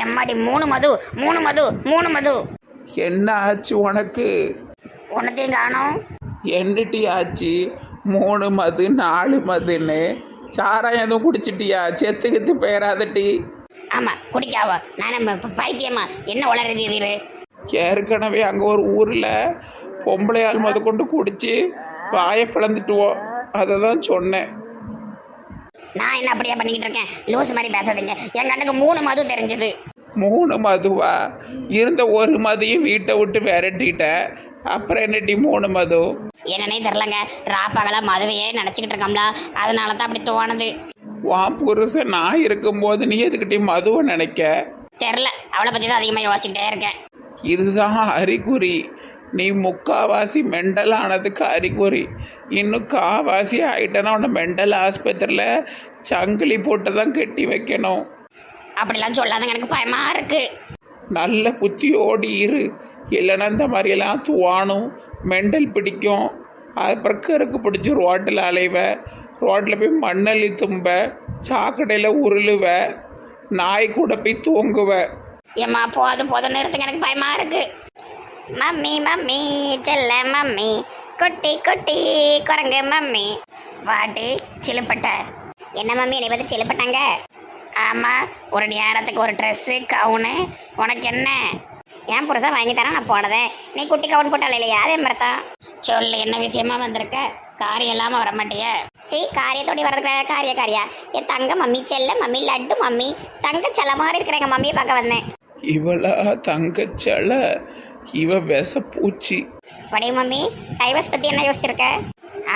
எம்மாடி மூணு மது மூணு மது மூணு மது. என்ன ஆச்சு உனக்கு? ஒன்னத்தையும் காணோம். என்னட்டி ஆச்சு மூணு மது நாலு மதுன்னு. சாராயம் எதுவும் குடிச்சிட்டியா? செத்து கித்து போயிடாதட்டி ஆமா குடிக்காவா. நான் நம்ம பைத்தியமா? என்ன உளறீரு ஏற்கனவே அங்கே ஒரு ஊரில் பொம்பளையால் முத கொண்டு குடிச்சு வாயை பிளந்துட்டுவோம் அதை தான் சொன்னேன். நான் என்ன அப்படியே பண்ணிக்கிட்டு இருக்கேன்? லூஸ் மாதிரி பேசாதீங்க. என் கண்ணுக்கு மூணு மது தெரிஞ்சது. மூணு மதுவா? இருந்த ஒரு மதியம் வீட்டை விட்டு விரட்டிட்ட அப்புறம் என்னட்டி மூணு மது? என்னன்னே தெரிலங்க. ராப்பகலா மதுவையே நினச்சிக்கிட்டு இருக்கோம்ல. அதனால தான் அப்படி தோணுது. உன் புருஷன் நான் இருக்கும்போது நீ எதுக்கிட்டே மதுவை நினைக்க? தெரில. அவளை பற்றி தான் அதிகமாக யோசிச்சுக்கிட்டே இருக்கேன். இதுதான் அறிகுறி. நீ முக்காவாசி மெண்டல் ஆனதுக்கு அறிகுறி. இன்னும் காவாசி ஆயிட்டனா உன்னை மெண்டல் ஆஸ்பத்திரியில் சங்கிலி போட்டு தான் கட்டி வைக்கணும். அப்படிலாம் சொல்லாதங்க எனக்கு பயமா இருக்கு. நல்ல புத்தியோடி இரு. இல்லைன்னா இந்த மாதிரியெல்லாம் துவானும் மெண்டல் பிடிக்கும். அப்புறம் கருக்கு பிடிச்சி ரோட்டில் அலைவ. ரோட்டில் போய் மண்ணள்ளி தும்ப. சாக்கடையில் உருளுவ. நாய் கூட போய் தூங்குவ. ஏம்மா போதும் போதும் நிறுத்துங்க எனக்கு பயமா இருக்கு. மம்மி மம்மி செல்ல மம்மி. குட்டி குட்டி குரங்கு மம்மி. வாட்டி சிலுப்பட்ட. என்ன மம்மி என்னை பார்த்து சிலுப்பட்டாங்க? ஆமாம் ஒரு நேரத்துக்கு ஒரு ட்ரெஸ்ஸு கவுனு உனக்கு என்ன? என் புருஷன் வாங்கி தரேன் நான் போனதேன் நீ குட்டி கவுன் போட்டால இல்லையா? அதே மாதிரி தான் சொல்லு என்ன விஷயமா வந்திருக்க? காரியம் இல்லாமல் வர மாட்டிய சரி காரியத்தோடி வர்ற காரிய காரியா? என் தங்க மம்மி செல்ல மம்மி லட்டு மம்மி தங்க செல மாதிரி இருக்கிற எங்கள் மம்மியை பார்க்க வந்தேன். இவளா தங்கச்சலை இவ விஷ பூச்சி. வடி மம்மி டைவர்ஸ் பற்றி என்ன யோசிச்சிருக்க?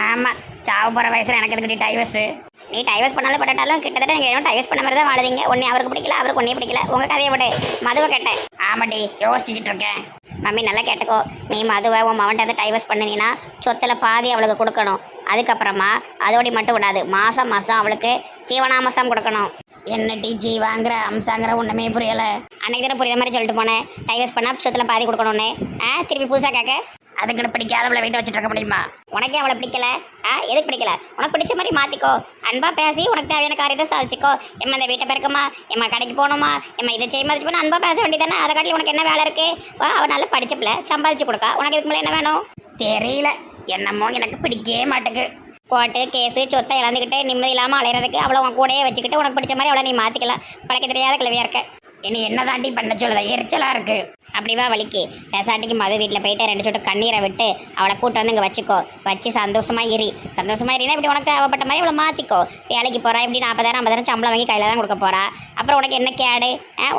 ஆமாம் சாவ போகிற வயசில் எனக்கு எதுக்கு டைவர்ஸு? நீ டைவர்ஸ் பண்ணாலும் பட்டாலும் கிட்டத்தட்ட நீங்கள் என்ன டைவர்ஸ் பண்ண மாதிரி தான் வாழுதீங்க. ஒன்றே அவருக்கு பிடிக்கல அவருக்கு ஒன்றே பிடிக்கல. உங்கள் கதையை விடு. மதுவை கேட்டேன். ஆமாடி யோசிச்சுட்டு இருக்கேன். மம்மி நல்லா கேட்டுக்கோ. நீ மதுவை உன் மவன்ட்ட வந்து டைவர்ஸ் பண்ணினீன்னா சொத்துல பாதி அவளுக்கு கொடுக்கணும். அதுக்கப்புறமா அதோடி மட்டும் விடாது. மாதம் மாதம் அவளுக்கு ஜீவனாமசம் கொடுக்கணும். என்ன டி ஜீவாங்கிற அம்சாங்கிற ஒன்றுமே புரியலை. அன்னைக்கு தானே புரியுற மாதிரி சொல்லிட்டு போனேன். டைவர்ஸ் பண்ணால் சொத்துல பாதி கொடுக்கணும்னு. ஆ திருப்பி புதுசாக கேட்க பிடிக்காத அவளை வீட்டை வச்சுட்டு இருக்க முடியுமா? உனக்கே அவளை பிடிக்கல? ஆ எதுக்கு பிடிக்கல? உனக்கு பிடிச்ச மாதிரி மாத்திக்கோ. அன்பா பேசி உனக்கு தேவையான காரியத்தை சாதிச்சுக்கோ. எம்மா இந்த வீட்டை பிறக்குமா எம்மா கடைக்கு போகணுமா? எம்மா இதை செய்ய மாதிரி அன்பா பேச வேண்டியதானே அதை காட்டி உனக்கு என்ன வேலை இருக்கு? வா, அவ நல்லா படிச்ச சம்பாதிச்சு கொடுக்கா. உனக்கு இதுக்கு மேலே என்ன வேணும்? தெரியல. என்னமோ எனக்கு பிடிக்கவே மாட்டேங்குது. கோர்ட்டு கேஸு சொத்தை இழந்துக்கிட்டு நிம்மதி இல்லாமல் அலையிறதுக்கு அவளை உன் கூடயே வச்சுக்கிட்டு உனக்கு பிடிச்ச மாதிரி அவ்வளோ நீ மாற்றிக்கலாம் பழக்க தெரியாத கிளவியாக இருக்க. இனி என்ன தாண்டி பண்ண சொல்லுத? எரிச்சலாக இருக்குது அப்படிவா வலிக்கு பேசாட்டிக்கு மது வீட்டில் போயிட்டு ரெண்டு சொட்டு கண்ணீரை விட்டு அவளை கூட்டு வந்து இங்கே வச்சுக்கோ. வச்சு சந்தோஷமாக இரி. சந்தோஷமாக இருனா இப்படி உனக்கு தேவைப்பட்ட மாதிரி அவளை மாற்றிக்கோ வேலைக்கு போகிறா இப்படி நாற்பதாயிரம் ஐம்பதாயிரம் சம்பளம் வாங்கி கையில் தான் கொடுக்க போகிறா அப்புறம் உனக்கு என்ன கேடு?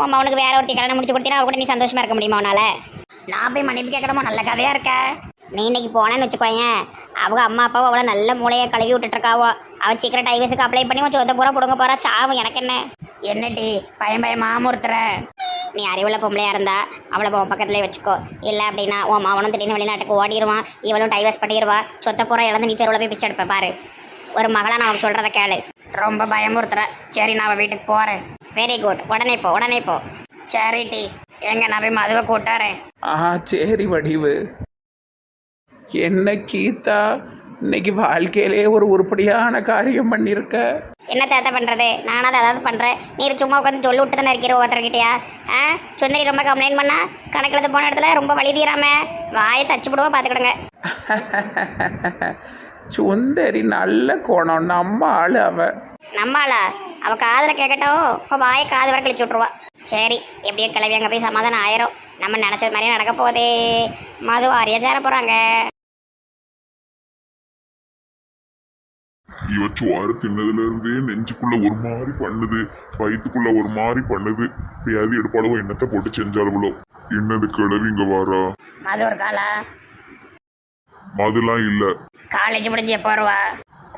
உன் அவனுக்கு வேற ஒருத்தி கல்யாணம் முடிச்சு கொடுத்தீங்கன்னா அவ கூட நீ சந்தோஷமாக இருக்க முடியுமா உன்னால? நான் போய் மன்னிப்பு கேட்கணுமா? நல்ல கதையாக இருக்க? நீ இன்னைக்கு போனேன்னு வச்சுக்கோங்க அவங்க அம்மா அப்பாவும் அவளை நல்ல மூளையை கழுவி விட்டுட்டுருக்காவோ அவள் சீக்கிரம் டைவர்ஸுக்கு அப்ளை பண்ணி கொஞ்சம் ஒத்த பூரா கொடுங்க போகிறா சாவும் எனக்கு என்ன? என்னடி பயம் பயமா ஒருத்தர நீ அறிவுள்ள பொம்பளையா இருந்தா அவளை உன் பக்கத்துலேயே வச்சுக்கோ. இல்லை அப்படின்னா உன் மாவனும் திடீர்னு வெளிநாட்டுக்கு ஓடிடுவான். இவளும் டைவர்ஸ் பண்ணிடுவா. சொத்த பூரா இழந்து நீ தெருவில் போய் பிச்சை எடுப்ப பாரு. ஒரு மகளாக நான் அவன் சொல்கிறத கேளு. ரொம்ப பயமுறுத்துற சரி நான் அவ வீட்டுக்கு போகிறேன் வெரி குட் உடனே போ உடனே போ. சரி டி எங்க நான் போய் மதுவை கூட்டாரேன் ஆ சரி வடிவு. என்ன கீதா? இன்னைக்கு வாழ்க்கையிலே ஒரு உருப்படியான காரியம் பண்ணியிருக்க என்ன தேத்த பண்றது? நானாவது அதாவது பண்றேன். நீ சும்மா உட்காந்து சொல்லி விட்டு தானே இருக்கிற ஒருத்தர்கிட்டயா ஆ? சுந்தரி ரொம்ப கம்ப்ளைண்ட் பண்ணா கணக்கில் போன இடத்துல ரொம்ப வழி தீராம வாயை தச்சு விடுவா பார்த்துக்கிடுங்க சுந்தரி நல்ல கோணம். நம்ம ஆளு அவ. நம்மளா அவ காதில் கேட்கட்டும் இப்போ வாயை காது வரை கழிச்சு விட்ருவா சரி எப்படியோ கிளவி அங்கே போய் சமாதானம் ஆயிரும். நம்ம நினச்சது மாதிரியே நடக்க போதே மது வாரியா சேர போகிறாங்க இவ சோறு தின்னதுல இருந்தே நெஞ்சுக்குள்ள ஒரு மாதிரி பண்ணுது வயித்துக்குள்ள ஒரு மாதிரி பண்ணுது. பேதி எடுப்பாளவோ என்னத்தை போட்டு செஞ்சாலுவளோ என்னது கிழவி இங்க வாரா? மது ஒரு காலா? அதெல்லாம் இல்ல. காலேஜ் முடிஞ்சு எப்போ வருவா?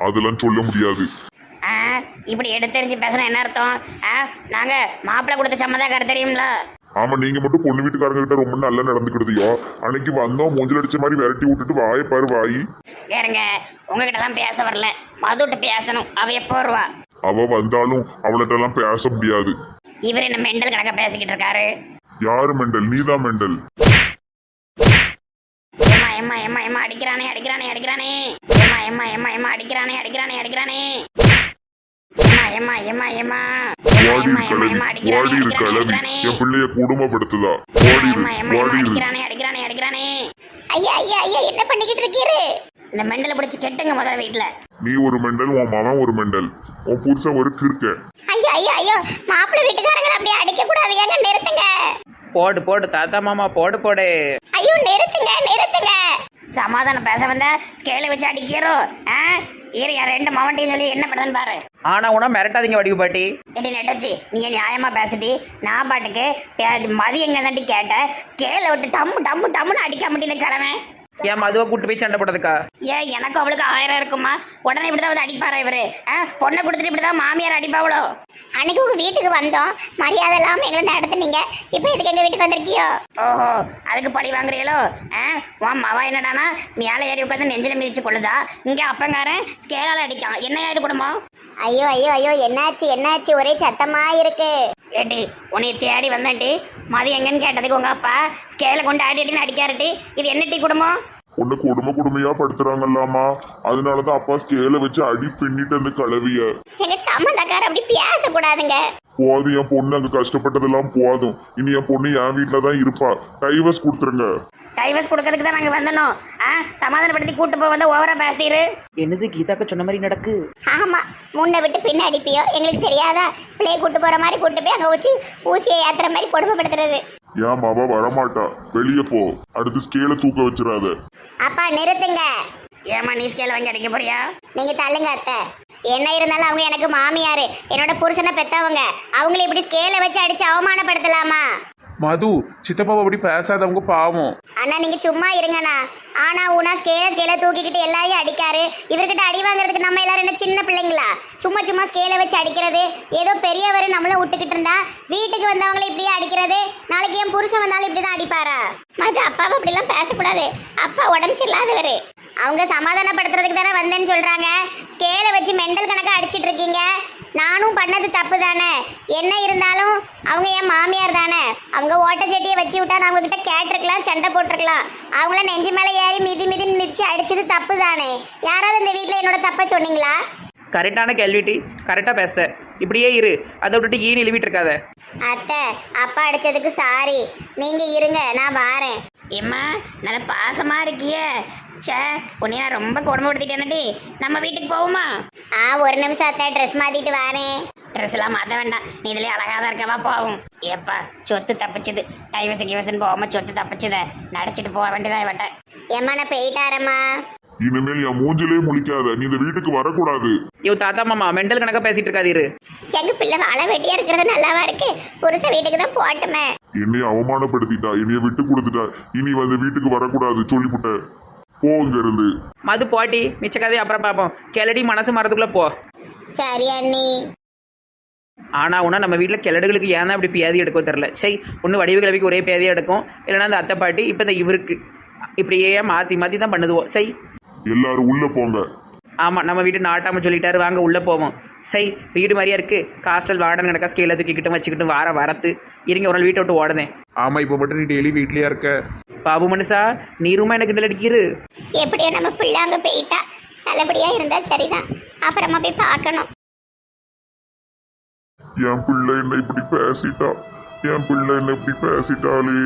அதெல்லாம் சொல்ல முடியாது. ஆ இப்படி எடுத்தெறிஞ்சு பேசுனா என்ன அர்த்தம்? ஆ நாங்கள் மாப்பிள்ளை கொடுத்த சம்மதாக்கார தெரியும்ல? ஆமா நீங்க மட்டும் பொண்ணு வீட்டுக்காரங்க கிட்ட ரொம்ப நல்லா நடந்துக்கிடுதியோ அன்னைக்கு வந்தோம் மூஞ்சில் அடிச்ச மாதிரி விரட்டி விட்டுட்டு வாயை பாரு வாயி. வேறுங்க உங்ககிட்ட தான் பேச வரல. மதுட்ட பேசணும். அவ எப்போ வருவா? அவ வந்தாலும் அவள்கிட்ட எல்லாம் பேச முடியாது. இவர் என்ன மெண்டல் கணக்க பேசிக்கிட்டு இருக்காரு? யாரு மெண்டல்? நீதான் மெண்டல். எம்மா எம்மா எம்மா எம்மா அடிக்கிறானே அடிக்கிறானே அடிக்கிறானே. எம்மா எம்மா எம்மா எம்மா அடிக்கிறானே அடிக்கிறானே அடிக்கிறானே. எம்மா எம்மா எம்மா எம்மா வாடி ஏம்மா, கிளவி ஏம்மா, அடிக்கிறானே, வாடி இரு அடிக்கிறானே, கிளவி அடிக்கிறானே. என் பிள்ளைய குடும்பப்படுத்துதா ஐயா ஐயா ஐயா என்ன பண்ணிக்கிட்டு இருக்கீரு? இந்த மெண்டலை பிடிச்சி கெட்டுங்க முதல்ல வீட்டுல நீ ஒரு மெண்டல் உன் மகன் ஒரு மெண்டல். உன் புருஷன் ஒரு கிறுக்க. ஐயோ ஐயோ ஐயோ மாப்பிள்ளை வீட்டுக்காரங்க அப்படியே அடிக்க கூடாது ஏங்க நிறுத்துங்க. போடு போடு தாத்தா மாமா போடு போடு. ஐயோ நிறுத்துங்க நிறுத்துங்க. சமாதானம் பேச வந்தா ஸ்கேலை வச்சு அடிக்கிறோம் ஆ? இரு என் ரெண்டு மவன்ட்டையும் சொல்லி என்ன பண்ணுதுன்னு பாரு. ஆனா உனா மிரட்டாதீங்க வடிவு பாட்டி. எடி நெட்டச்சி நீங்க நியாயமா பேசிட்டு நான் பாட்டுக்கு பே- மதி எங்க கேட்டேன் ஸ்கேலை விட்டு டம்மு டம்மு டம்முன்னு அடிக்க முடியுது கிழமை ஏன் மதுவை கூட்டு போய் சண்டை போடுறதுக்கா ஏன் எனக்கும் அவளுக்கு ஆயிரம் இருக்குமா உடனே இப்படிதான் வந்து அடிப்பாரா இவரு? ஆ பொண்ணை கொடுத்துட்டு இப்படிதான் மாமியார் அடிப்பாவளோ? அன்னைக்கு உங்க வீட்டுக்கு வந்தோம். மரியாதை இல்லாம எங்களை நடத்துனீங்க இப்போ எதுக்கு எங்க வீட்டுக்கு வந்திருக்கியோ? ஓஹோ அதுக்கு பழி வாங்குறீங்களோ? ஆ உன் மவா என்னடானா மேலே ஏறி உட்காந்து நெஞ்சில மிதிச்சு கொள்ளுதா? இங்க அப்பங்காரன் ஸ்கேலால அடிக்கான். என்ன இது குடும்பம்? ஐயோ ஐயோ ஐயோ என்னாச்சு என்னாச்சு? ஒரே சத்தமா இருக்கு. ஏட்டி உன்னை தேடி வந்தேன்டி. மதி எங்கன்னு கேட்டதுக்கு உங்க அப்பா ஸ்கேல கொண்டு ஆடி அடின்னு அடிக்காருட்டி இது என்ன டீ குடும்பம்? உன்னை கொடுமை கொடுமையா படுத்துறாங்கல்லாமா. அதனாலதான் அப்பா ஸ்கேல வச்சு அடி பின்னிட்டு அந்த கலவிய. எங்க சம்மந்தக்கார அப்படி பேசக்கூடாதுங்க. போதும் என் பொண்ணு அங்க கஷ்டப்பட்டதெல்லாம் போதும் இனி என் பொண்ணு என் வீட்டுல தான் இருப்பா. டைவர்ஸ் கொடுத்துருங்க. டைவர்ஸ் கொடுக்கறதுக்கு தான் நாங்க வந்தனோம். ஆ சமாதானப்படுத்தி கூட்டு போய் வந்து ஓவரா பேசிடு என்னது கீதாக்க சொன்ன மாதிரி நடக்கு? ஆமா முன்ன விட்டு பின்ன அடிப்பியோ? எங்களுக்கு தெரியாதா? பிள்ளைய கூட்டு போற மாதிரி கூட்டு போய் அங்க வச்சு ஊசியை ஏத்துற மாதிரி கொடுமைப்படுத்துறது. என் மாவா வரமாட்டா? வெளியே போ. அடுத்து ஸ்கேல தூக்க வச்சிடாத. அப்பா நிறுத்துங்க. ஏமா நீ ஸ்கேல் வாங்கி அடிக்க போறியா? நீங்க தள்ளுங்க அத்தை. என்ன இருந்தாலும் அவங்க எனக்கு மாமியாரு. என்னோட புருஷனை பெத்தவங்க. அவங்கள இப்படி ஸ்கேல வச்சு அடிச்சு அவமானப்படுத்தலாமா? மது சித்தப்பாவை அப்படி பேசாதவங்க பாவம். அண்ணா நீங்க சும்மா இருங்கண்ணா. ஆனா உனா ஸ்கேல ஸ்கேல தூக்கிக்கிட்டு எல்லாரையும் அடிக்காரு. இவர்கிட்ட அடி வாங்குறதுக்கு நம்ம எல்லாரும் என்ன சின்ன பிள்ளைங்களா? சும்மா சும்மா ஸ்கேல வச்சு அடிக்கிறது. ஏதோ பெரியவர் நம்மளும் விட்டுக்கிட்டு இருந்தா வீட்டுக்கு வந்தவங்களை இப்படியே அடிக்கிறது. நாளைக்கு என் புருஷன் வந்தாலும் இப்படிதான் அடிப்பாரா? மது அப்பாவை அப்படிலாம் பேசக்கூடாது. அப்பா உடம்பு சரியில்லாதவர். அவங்க சமாதானப்படுத்துறதுக்கு தானே வந்தேன்னு சொல்றாங்க. ஸ்கேல வச்சு மெண்டல் கணக்கா அடிச்சிட்டு இருக்கீங்க. நானும் பண்ணது தப்பு தானே என்ன இருந்தாலும் அவங்க என் மாமியார் தானே? அவங்க ஓட்டச்சட்டியை வச்சு விட்டா நான் அவங்க கிட்ட கேட்டிருக்கலாம் சண்டை போட்டிருக்கலாம். அவங்கள நெஞ்சு மேலே ஏறி மிதி மிதி மிதிச்சு அடிச்சது தப்பு தானே யாராவது இந்த வீட்டில் என்னோட தப்பை சொன்னீங்களா? கரெக்டான கேள்விட்டி கரெக்டா பேச இப்படியே இரு. அதை விட்டுட்டு ஈனி இழுவிட்டு இருக்காத. அத்தை அப்பா அடிச்சதுக்கு சாரி நீங்க இருங்க நான் வாரேன். எம்மா நல்ல பாசமா இருக்கியே. ச்சே உன்னை நான் ரொம்ப கொடுமைப்படுத்திட்டேனடி நம்ம வீட்டுக்கு போவோமா? ஆ ஒரு நிமிஷம் அத்தை ட்ரெஸ் மாத்திட்டு வரேன் ட்ரெஸ் எல்லாம் மாத்த வேண்டாம். நீ இதுலயே அழகா தான் இருக்கவா போவோம். ஏப்பா சொத்து தப்பிச்சுது. டைவர்ஸ் கிவர்ஸ்னு போகாம சொத்து தப்பிச்சுத. நடிச்சிட்டு போக வேண்டியதா இவட்ட. ஏம்மா நான் போயிட்டாரம்மா இனிமேல் என் மூஞ்சிலே முழிக்காத. நீ இந்த வீட்டுக்கு வரக்கூடாது. ஐயோ தாத்தா மாமா மெண்டல் கணக்கா பேசிட்டு இருக்காது இரு எங்க பிள்ளை வாழ வெட்டியா இருக்கிறது நல்லாவா இருக்கு? புருஷ வீட்டுக்கு தான் போட்டுமே என்னை அவமானப்படுத்திட்டா என்னைய விட்டு கொடுத்துட்டா. இனி வந்து வீட்டுக்கு வரக்கூடாது சொல்லிவிட்ட போ இங்க இருந்து மது போட்டி மிச்ச கதையை அப்புறம் பார்ப்போம். கிளடி மனசு மரத்துக்குள்ள போ. சரி அண்ணி. ஆனா உனா நம்ம வீட்டில் கிளடுகளுக்கு ஏன் தான் இப்படி பேதி எடுக்க தெரில சரி ஒன்று வடிவு கிளவிக்கு ஒரே பேதியாக எடுக்கும். இல்லைன்னா அந்த அத்தை பாட்டி இப்போ இந்த இவருக்கு இப்படியே மாற்றி மாற்றி தான் பண்ணுதுவோம் சரி எல்லாரும் உள்ள போங்க. ஆமாம் நம்ம வீட்டு நாட்டாம சொல்லிட்டாரு வாங்க உள்ளே போவோம். சரி வீடு மாதிரியா இருக்கு. காஸ்டல் வார்டன் கணக்கா ஸ்கேல தூக்கிக்கிட்டும் வச்சுக்கிட்டும் வார வரத்து. இருங்க ஒரு நாள் வீட்டை விட்டு ஓடுதேன் ஆமா இப்போ மட்டும் நீ டெய்லி வீட்லயே இருக்க? பாபு மனுஷா நீ ரூமா எனக்கு கிண்டல் அடிக்கிறு? எப்படியோ நம்ம பிள்ளை அங்க போயிட்டா. நல்லபடியா இருந்தா சரிதான். அப்புறமா போய் பார்க்கணும். என் பிள்ளை என்ன இப்படி பேசிட்டா? என் பிள்ளை என்ன இப்படி பேசிட்டாளே?